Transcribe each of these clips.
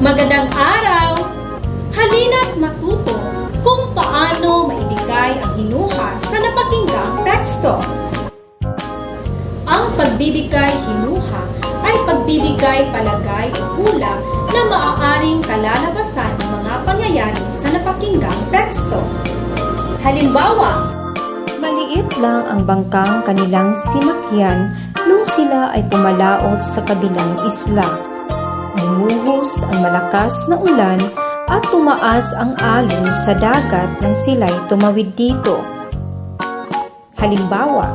Magandang araw! Halina't matuto kung paano maibigay ang hinuha sa napakinggang teksto. Ang pagbibigay hinuha ay pagbibigay palagay o hula na maaaring kalalabasan Halimbawa, Maliit lang ang bangkang kanilang sinakyan nung sila ay pumalaot sa kabilang isla. Umuhos ang malakas na ulan at tumaas ang alon sa dagat nang sila'y tumawid dito. Halimbawa,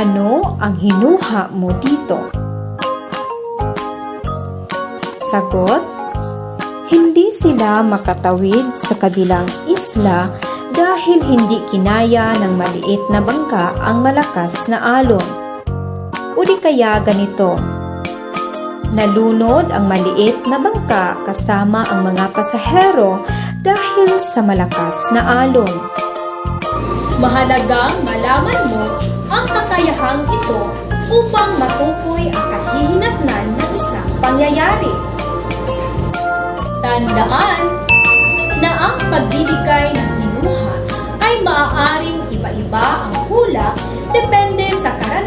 ano ang hinuha mo dito? Sagot, hindi sila makatawid sa kabilang isla dahil hindi kinaya ng maliit na bangka ang malakas na alon. O di kaya ganito, nalunod ang maliit na bangka kasama ang mga pasahero dahil sa malakas na alon. mahalagang malaman mo ang kakayahang ito upang matukoy ang kahihinatnan ng isang pangyayari. Tandaan na ang pagbibigay ng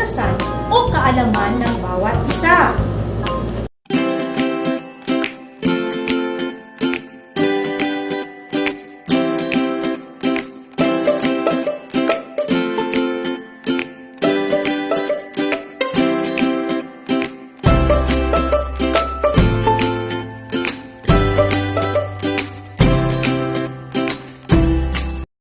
karanasan o kaalaman ng bawat isa.